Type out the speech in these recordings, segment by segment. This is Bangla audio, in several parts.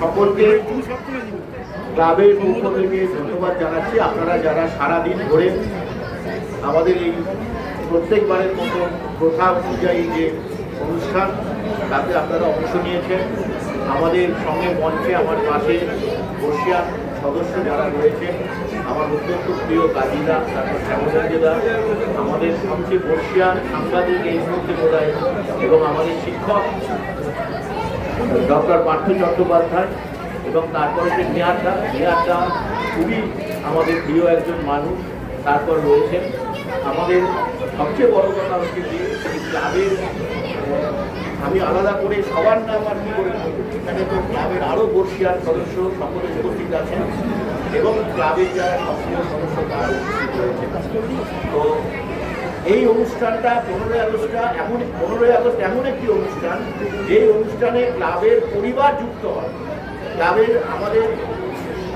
সকলকে ক্লাবের পক্ষ থেকে ধন্যবাদ জানাচ্ছি। আপনারা যারা সারাদিন ধরে আমাদের এই প্রত্যেকবারের মতো প্রথা অনুযায়ী যে অনুষ্ঠান, তাতে আপনারা অংশ নিয়েছেন। আমাদের সঙ্গে মঞ্চে আমার পাশে বর্ষিয়ান সদস্য যারা রয়েছেন, আমার অত্যন্ত প্রিয় কাজীরা, তারপর শ্যামচন্দ্রদা আমাদের সবচেয়ে বর্ষিয়ান সাংবাদিক এই মুহূর্তে বোধহয়, এবং আমাদের শিক্ষক ডক্টর পার্থ চট্টোপাধ্যায় এবং তারপরে যে মেয়ারদা মেয়ারদা খুবই আমাদের প্রিয় একজন মানুষ, তারপর রয়েছেন। আমাদের সবচেয়ে বড় কথা হচ্ছে যে ক্লাবের আমি আলাদা করে সবার নাম আর কি করে এখানে তো ক্লাবের আরও বর্ষিয়ার সদস্য সকলে উপস্থিত আছেন এবং ক্লাবের যারা সক্রিয় সদস্য তারা উপস্থিত রয়েছেন। তো এই অনুষ্ঠানটা পনেরোই আগস্টটা এমন, পনেরোই আগস্ট এমন একটি অনুষ্ঠান, যে অনুষ্ঠানে ক্লাবের পরিবার যুক্ত হয়। ক্লাবের আমাদের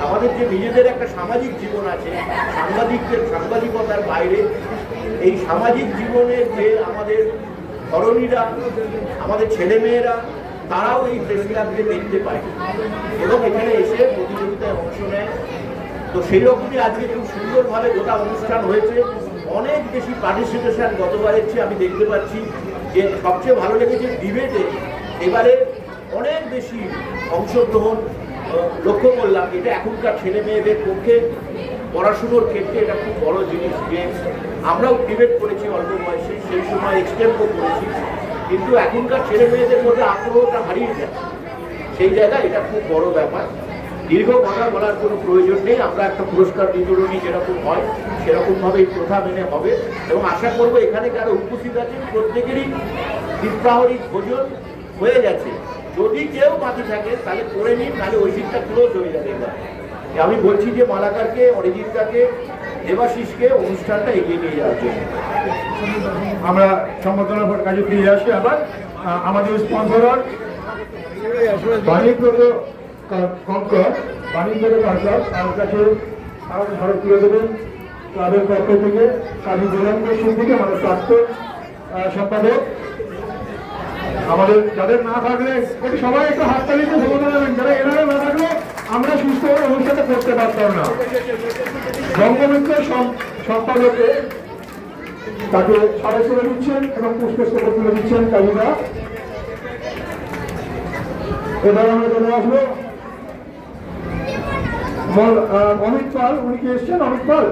আমাদের যে নিজেদের একটা সামাজিক জীবন আছে, সাংবাদিকদের সাংবাদিকতার বাইরে, এই সামাজিক জীবনের যে আমাদের ধরনীরা আমাদের ছেলেমেয়েরা, তারাও এই প্রেস ক্লাবকে দেখতে পায় এবং এখানে এসে প্রতিযোগিতায় অংশ নেয়। তো সেই রকমই আজকে খুব সুন্দরভাবে গোটা অনুষ্ঠান হয়েছে। অনেক বেশি পার্টিসিপেশন গতবারের চেয়ে আমি দেখতে পাচ্ছি যে সবচেয়ে ভালো লেগেছে ডিবেটে এবারে অনেক বেশি অংশগ্রহণ লক্ষ্য করলাম। এটা এখনকার ছেলে মেয়েদের পক্ষে পড়াশুনোর ক্ষেত্রে এটা খুব বড় জিনিস যে আমরাও ডিবেট করেছি অল্প বয়সে, সেই সময় এক্সটেম্পও করেছি। কিন্তু এখনকার ছেলে মেয়েদের মধ্যে আগ্রহটা হারিয়ে যায় সেই জায়গায় এটা খুব বড় ব্যাপার। দীর্ঘ কথা বলার কোনো প্রয়োজন নেই। আমরা একটা পুরস্কার বিতরণী যেরকম হয় সেরকমভাবে এই প্রথা মেনে হবে। এবং আশা করব এখানে যারা উপস্থিত আছেন, প্রত্যেকেরই দ্বিপ্রাহরিক ভোজন হয়ে গেছে। যদি কেউ বাকি থাকে, তাহলে করে নিন, তাহলে ওই দিকটা ক্লোজ হয়ে যাবে এবার। আমি বলছি যে মালাকারকে, অরিজিৎটাকে, দেবাশিসকে অনুষ্ঠানটা এগিয়ে নিয়ে যাওয়ার জন্য। আমরা সম্বোধনার কাজে ফিরে আসি আবার। আমাদের স্পন্সর তার কাছে তুলে দেবেন ক্লাবের পক্ষ থেকে কাজী থেকে আমাদের সম্পাদক। আমাদের যাদের না থাকলে সবাই একটু যারা এনারা না থাকলে, আমরা সুস্থভাবে অনুষ্ঠানটা করতে পারতাম না। বঙ্গমিত্র সম- সম্পাদকে তাকে সাড়ে তুলে দিচ্ছেন এবং পুষ্পস্তক তুলে দিচ্ছেন কাজীরা। এবার আমরা চলে আসব। অমিত পাল উনি কি এসছেন? অমিত পাল?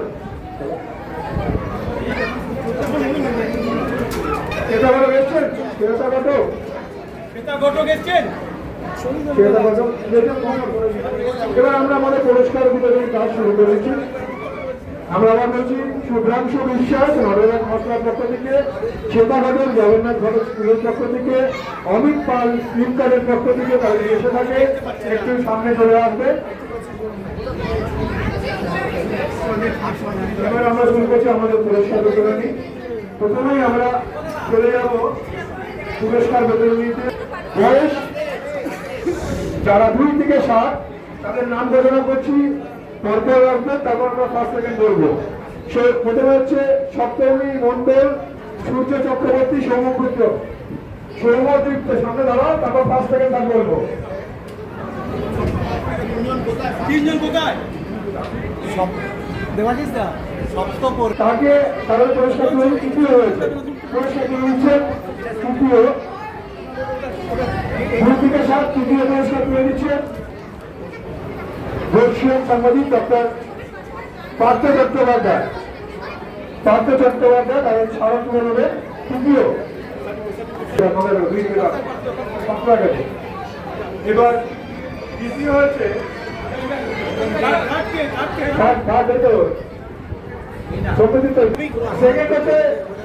এসছেন? ক্রেতা ঘটক এসছেন? এবার আমরা আমাদের পুরস্কার বিতরণের কাজ শুরু করেছি। আমরা আবার বলছি শুভ্রাংশু বিশ্বাস নরেন্দ্র মশলার পক্ষ থেকে শ্বেতাঘাটের জগন্নাথ ঘটক স্কুলের পক্ষ থেকে অমিত পাল ফ্লিপকার্টের পক্ষ থেকে তাদের এসে থাকে। একটু সামনে চলে আসবে। এবার আমরা শুরু করছি আমাদের পুরস্কার বিতরণী। প্রথমেই আমরা চলে যাব পুরস্কার বিতরণীতে। বয়স যারা দুই থেকে সাত তাদের নাম ঘোষণা করছি। পরপর রাখবে তারপর আমরা ফার্স্ট সেকেন্ড বলব সে প্রথমে হচ্ছে সপ্তমী মন্ডল সূর্য চক্রবর্তী সৌমপুত্র সৌমদীপ্ত সামনে দাঁড়াও তারপর ফার্স্ট সেকেন্ড তাকে বলব। তিনজন কোথায়? দেবাশিস দা সপ্তপর তাকে তাদের পুরস্কার তুলে তৃতীয় হয়েছে পুরস্কার তুলে তৃতীয়। পুরস্কার তুলে দিচ্ছেন বর্ষীয় সাংবাদিক ডক্টর পার্থ চট্টোপাধ্যায়। পার্থ চট্টোপাধ্যায় তাদের ছাড়া তুলে নেবে তৃতীয়। এবার তৃতীয় হয়েছে সেকেন্ড হচ্ছে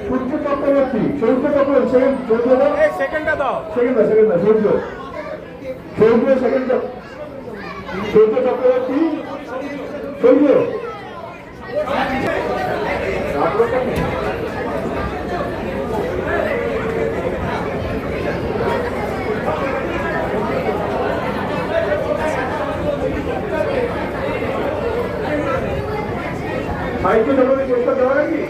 সূর্য চক্রবর্তী। সূর্য চক্রবর্তী সেকেন্ড সূর্য সেকেন্ডটা দাও। Second second Surya. Surya second Surya Chakraborty Surya. भाई के ज़रूर चेस्ट कर